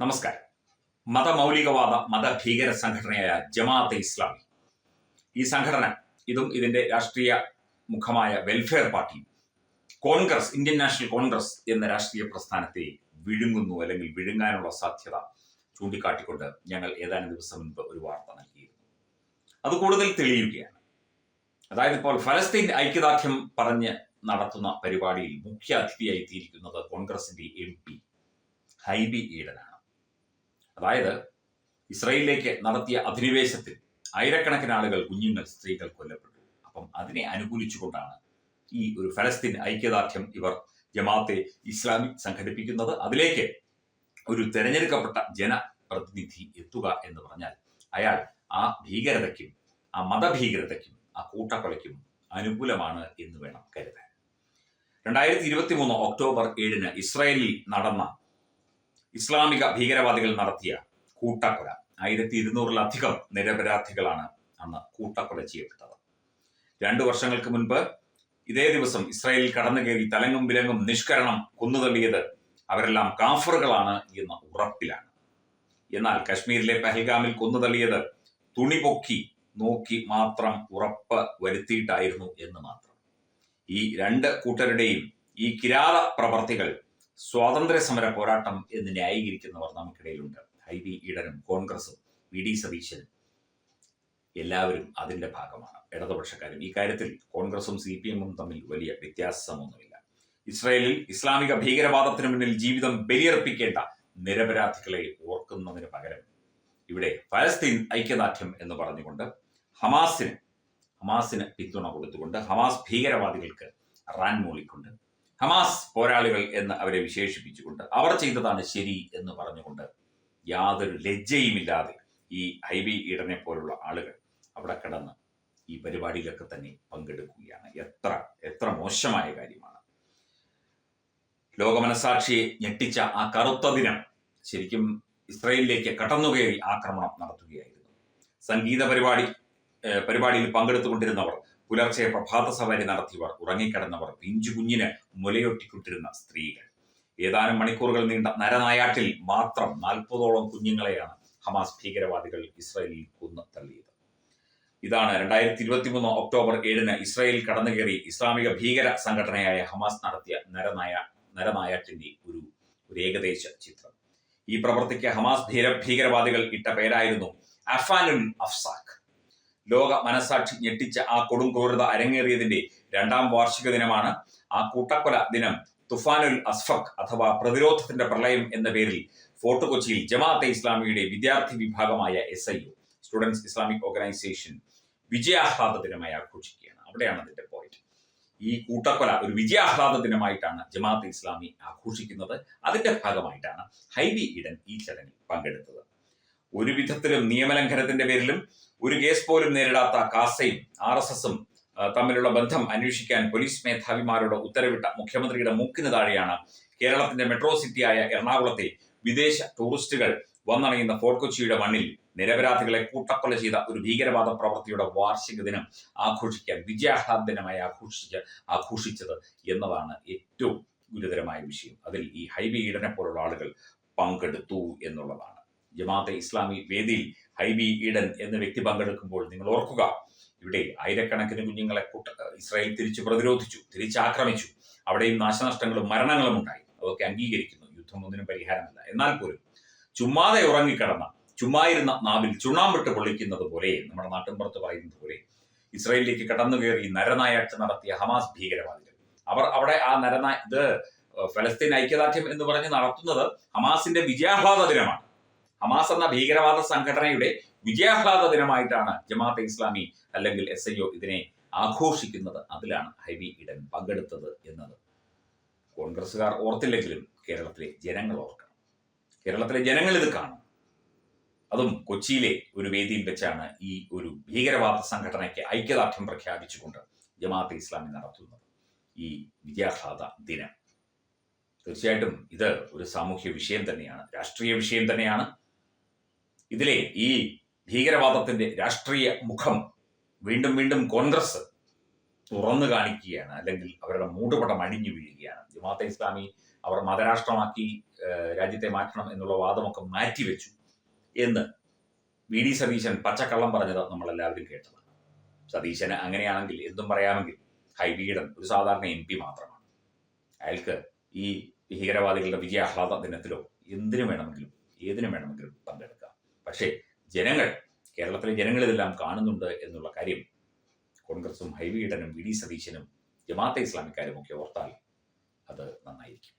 നമസ്കാരം. മതമൗലികവാദ മതഭീകര സംഘടനയായ ജമാഅത്തെ ഇസ്ലാമി. ഈ സംഘടന ഇതും ഇതിന്റെ രാഷ്ട്രീയ മുഖമായ welfare party Congress Indian National Congress എന്ന രാഷ്ട്രീയ പ്രസ്ഥാനത്തെ വിഴുങ്ങുന്നു അല്ലെങ്കിൽ വിഴുങ്ങാനുള്ള സാധ്യത ചൂണ്ടിക്കാട്ടിക്കൊണ്ട് ഞങ്ങൾ ഏതാനും ദിവസം മുൻപ് ഒരു വാർത്ത നൽകിയിരുന്നു. അത് കൂടുതൽ തെളിയുകയാണ്. അതായത് ഇപ്പോൾ ഫലസ്തീൻ ഐക്യദാർഢ്യം പറഞ്ഞ് നടത്തുന്ന പരിപാടിയിൽ മുഖ്യ അതിഥിയായി എത്തിയിരിക്കുന്നത് കോൺഗ്രസിന്റെ എം പി ഹൈബി ഈഡനാണ് അതായത് ഇസ്രയേലിലേക്ക് നടത്തിയ അധിനിവേശത്തിൽ ആയിരക്കണക്കിന് ആളുകൾ കുഞ്ഞുങ്ങൾ സ്ത്രീകൾ കൊല്ലപ്പെട്ടു. അപ്പം അതിനെ അനുകൂലിച്ചുകൊണ്ടാണ് ഈ ഒരു ഫലസ്തീൻ ഐക്യദാർഢ്യം ഇവർ ജമാഅത്തെ ഇസ്ലാമി സംഘടിപ്പിക്കുന്നത്. അതിലേക്ക് ഒരു തെരഞ്ഞെടുക്കപ്പെട്ട ജനപ്രതിനിധി എത്തുക എന്ന് പറഞ്ഞാൽ അയാൾ ആ ഭീകരതയ്ക്കും ആ മതഭീകരതയ്ക്കും ആ കൂട്ടക്കൊലയ്ക്കും അനുകൂലമാണ് എന്ന് വേണം കരുതാൻ. രണ്ടായിരത്തി ഇരുപത്തി മൂന്ന് ഒക്ടോബർ ഏഴിന് ഇസ്രായേലിൽ നടന്ന ഇസ്ലാമിക ഭീകരവാദികൾ നടത്തിയ കൂട്ടക്കൊല. ആയിരത്തി ഇരുന്നൂറിലധികം നിരപരാധികളാണ് അന്ന് കൂട്ടക്കൊല ചെയ്യപ്പെട്ടത്. രണ്ടു വർഷങ്ങൾക്ക് മുൻപ് ഇതേ ദിവസം ഇസ്രായേലിൽ കടന്നു കയറി തലങ്ങും വിലങ്ങും നിഷ്കരണം കൊന്നുതള്ളിയത് അവരെല്ലാം കാഫറുകളാണ് എന്ന ഉറപ്പിലാണ്. എന്നാൽ കശ്മീരിലെ പഹൽഗാമിൽ കൊന്നുതള്ളിയത് തുണി പൊക്കി നോക്കി മാത്രം ഉറപ്പ് വരുത്തിയിട്ടായിരുന്നു എന്ന് മാത്രം. ഈ രണ്ട് കൂട്ടരുടെയും ഈ കിരാത പ്രവർത്തികൾ സ്വാതന്ത്ര്യ സമര പോരാട്ടം എന്ന് ന്യായീകരിക്കുന്നവർ നമുക്കിടയിലുണ്ട്. ഹൈബി ഈഡനും കോൺഗ്രസും വി ഡി സതീശനും എല്ലാവരും അതിന്റെ ഭാഗമാണ്. ഇടതുപക്ഷക്കാരും ഈ കാര്യത്തിൽ കോൺഗ്രസും സി പി എമ്മും തമ്മിൽ വലിയ വ്യത്യാസമൊന്നുമില്ല. ഇസ്രായേലിൽ ഇസ്ലാമിക ഭീകരവാദത്തിന് മുന്നിൽ ജീവിതം ബലിയർപ്പിക്കേണ്ട നിരപരാധികളെ ഓർക്കുന്നതിന് പകരം ഇവിടെ ഫലസ്തീൻ ഐക്യദാർഢ്യം എന്ന് പറഞ്ഞുകൊണ്ട് ഹമാസിന് ഹമാസിന് പിന്തുണ കൊടുത്തുകൊണ്ട് ഹമാസ് ഭീകരവാദികൾക്ക് റാൻ മൂളിക്കൊണ്ട് ഹമാസ് പോരാളികൾ എന്ന് അവരെ വിശേഷിപ്പിച്ചുകൊണ്ട് അവർ ചെയ്തതാണ് ശരി എന്ന് പറഞ്ഞുകൊണ്ട് യാതൊരു ലജ്ജയുമില്ലാതെ ഈ ഹൈബി ഈഡനെ പോലുള്ള ആളുകൾ അവിടെ കിടന്ന് ഈ പരിപാടിയിലൊക്കെ തന്നെ പങ്കെടുക്കുകയാണ്. എത്ര എത്ര മോശമായ കാര്യമാണ്. ലോകമനസാക്ഷിയെ ഞെട്ടിച്ച ആ കറുത്ത ദിനം ശരിക്കും ഇസ്രയേലിലേക്ക് കടന്നുകയറി ആക്രമണം നടത്തുകയായിരുന്നു. സംഗീത പരിപാടി പരിപാടിയിൽ പങ്കെടുത്തുകൊണ്ടിരുന്നവർ പുലർച്ചെ പ്രഭാത സവാരി നടത്തിയവർ ഉറങ്ങിക്കിടന്നവർ പിഞ്ചു കുഞ്ഞിന് മുലയൊട്ടിക്കൊണ്ടിരുന്ന സ്ത്രീകൾ. ഏതാനും മണിക്കൂറുകൾ നീണ്ട നരനായാട്ടിൽ മാത്രം നാൽപ്പതോളം കുഞ്ഞുങ്ങളെയാണ് ഹമാസ് ഭീകരവാദികൾ ഇസ്രായേലിൽ കൊന്നു തള്ളിയത്. ഇതാണ് രണ്ടായിരത്തി ഇരുപത്തി മൂന്ന് ഒക്ടോബർ ഏഴിന് ഇസ്രായേൽ കടന്നുകയറി ഇസ്ലാമിക ഭീകര സംഘടനയായ ഹമാസ് നടത്തിയ നരനായ നരനായാട്ടിന്റെ ഒരു ഒരു ഏകദേശ ചിത്രം. ഈ പ്രവൃത്തിക്ക് ഹമാസ് ഭീകരവാദികൾ ഇട്ട പേരായിരുന്നു അഫാനുൽ അഫ്സാഖ്. ലോക മനസാക്ഷി ഞെട്ടിച്ച ആ കൊടും ക്രൂരത അരങ്ങേറിയതിന്റെ രണ്ടാം വാർഷിക ദിനമാണ് ആ കൂട്ടക്കൊല ദിനം തുഫാനുൽ അസ്ഫക് അഥവാ പ്രതിരോധത്തിന്റെ പ്രളയം എന്ന പേരിൽ ഫോർട്ട് കൊച്ചിയിൽ ജമാഅത്തെ ഇസ്ലാമിയുടെ വിദ്യാർത്ഥി വിഭാഗമായ S I students Islamic organisation വിജയാഹ്ലാദ ദിനമായി ആഘോഷിക്കുകയാണ്. അവിടെയാണ് അതിന്റെ പോയിന്റ് ഈ കൂട്ടക്കൊല ഒരു വിജയാഹ്ലാദ ദിനമായിട്ടാണ് ജമാഅത്തെ ഇസ്ലാമി ആഘോഷിക്കുന്നത്. അതിന്റെ ഭാഗമായിട്ടാണ് ഹൈബി ഇടൻ ഈ ചടങ്ങിൽ പങ്കെടുത്തത്. ഒരു വിധത്തിലും നിയമലംഘനത്തിന്റെ പേരിലും ഒരു കേസ് പോലും നേരിടാത്ത കാസയും ആർ എസ് എസും തമ്മിലുള്ള ബന്ധം അന്വേഷിക്കാൻ പോലീസ് മേധാവിമാരോട് ഉത്തരവിട്ട മുഖ്യമന്ത്രിയുടെ മൂക്കിന് താഴെയാണ് കേരളത്തിന്റെ മെട്രോ സിറ്റിയായ എറണാകുളത്തെ വിദേശ ടൂറിസ്റ്റുകൾ വന്നണയുന്ന ഫോർട്ട് കൊച്ചിയുടെ മണ്ണിൽ നിരപരാധികളെ കൂട്ടക്കൊല ചെയ്ത ഒരു ഭീകരവാദ പ്രവൃത്തിയുടെ വാർഷിക ദിനം ആഘോഷിക്കാൻ വിജയാഹ്ലാദ ദിനമായി ആഘോഷിച്ച ആഘോഷിച്ചത് എന്നതാണ് ഏറ്റവും ഗുരുതരമായ വിഷയം. അതിൽ ഈ ഹൈവേ ഈഡനെ പോലുള്ള ആളുകൾ പങ്കെടുത്തു എന്നുള്ളതാണ്. ജമാഅത്തെ ഇസ്ലാമി വേദിയിൽ ഹൈബി ഈഡൻ എന്ന വ്യക്തി പങ്കെടുക്കുമ്പോൾ നിങ്ങൾ ഓർക്കുക ഇവിടെ ആയിരക്കണക്കിന് കുഞ്ഞുങ്ങളെ കൂട്ട ഇസ്രായേൽ തിരിച്ചു പ്രതിരോധിച്ചു തിരിച്ചാക്രമിച്ചു. അവിടെയും നാശനഷ്ടങ്ങളും മരണങ്ങളും ഉണ്ടായി. അതൊക്കെ അംഗീകരിക്കുന്നു. യുദ്ധം ഒന്നിനും പരിഹാരമല്ല. എന്നാൽ പോലും ചുമ്മാതെ ഉറങ്ങിക്കിടന്ന ചുമ്മായിരുന്ന നാവിൽ ചുണ്ണാമ്പിട്ട് പൊള്ളിക്കുന്നത് പോലെ നമ്മുടെ നാട്ടിൻപുറത്ത് പറയുന്നത് പോലെ ഇസ്രായേലിലേക്ക് കടന്നു കയറി നരനായാഴ്ച നടത്തിയ ഹമാസ് ഭീകരവാദികൾ. അവർ അവിടെ ആ നരനായ ഇത് ഫലസ്തീൻ ഐക്യദാർഢ്യം എന്ന് പറഞ്ഞ് നടത്തുന്നത് ഹമാസിന്റെ വിജയാഹ്ലാദ ദിനമാണ്. ഹമാസ് എന്ന ഭീകരവാദ സംഘടനയുടെ വിജയാഹ്ലാദ ദിനമായിട്ടാണ് ജമാഅത്തെ ഇസ്ലാമി അല്ലെങ്കിൽ എസ് ഐ ഒ ഇതിനെ ആഘോഷിക്കുന്നത്. അതിലാണ് ഹൈബി ഇടൻ പങ്കെടുത്തത് എന്നത്. കോൺഗ്രസ്സുകാർ ഓർത്തില്ലെങ്കിലും കേരളത്തിലെ ജനങ്ങൾ ഓർക്കണം. കേരളത്തിലെ ജനങ്ങൾ ഇത് കാണും. അതും കൊച്ചിയിലെ ഒരു വേദിയിൽ വെച്ചാണ് ഈ ഒരു ഭീകരവാദ സംഘടനയ്ക്ക് ഐക്യദാർഢ്യം പ്രഖ്യാപിച്ചുകൊണ്ട് ജമാഅത്തെ ഇസ്ലാമി നടത്തുന്നത്. ഈ വിജയാഹ്ലാദ ദിനം. തീർച്ചയായിട്ടും ഇത് ഒരു സാമൂഹ്യ വിഷയം തന്നെയാണ്. രാഷ്ട്രീയ വിഷയം തന്നെയാണ്. ഇതിലെ ഈ ഭീകരവാദത്തിന്റെ രാഷ്ട്രീയ മുഖം വീണ്ടും വീണ്ടും കോൺഗ്രസ് തുറന്നു കാണിക്കുകയാണ് അല്ലെങ്കിൽ അവരുടെ മൂടുപടം അഴിഞ്ഞു വീഴുകയാണ്. ജമാഅത്തെ ഇസ്ലാമി അവർ മതരാഷ്ട്രമാക്കി രാജ്യത്തെ മാറ്റണം എന്നുള്ള വാദമൊക്കെ മാറ്റിവെച്ചു എന്ന് വി ഡി സതീശൻ പച്ചക്കള്ളം പറഞ്ഞത് നമ്മളെല്ലാവരും കേട്ടതാണ്. സതീശന് അങ്ങനെയാണെങ്കിൽ എന്തും പറയാമെങ്കിൽ ഹൈബീഡൻ ഒരു സാധാരണ എം പി മാത്രമാണ്. അയാൾക്ക് ഈ ഭീകരവാദികളുടെ വിജയാഹ്ലാദ ദിനത്തിലോ എന്തിനു വേണമെങ്കിലും ഏതിനു വേണമെങ്കിലും പങ്കെടുക്കാം. പക്ഷേ ജനങ്ങൾ കേരളത്തിലെ ജനങ്ങൾ ഇതെല്ലാം കാണുന്നുണ്ട് എന്നുള്ള കാര്യം കോൺഗ്രസും ഹൈവീടനും വി ഡി സതീശനും ജമാഅത്തെ ഇസ്ലാമിക്കാരും ഒക്കെ ഓർത്താൽ അത് നന്നായിരിക്കും.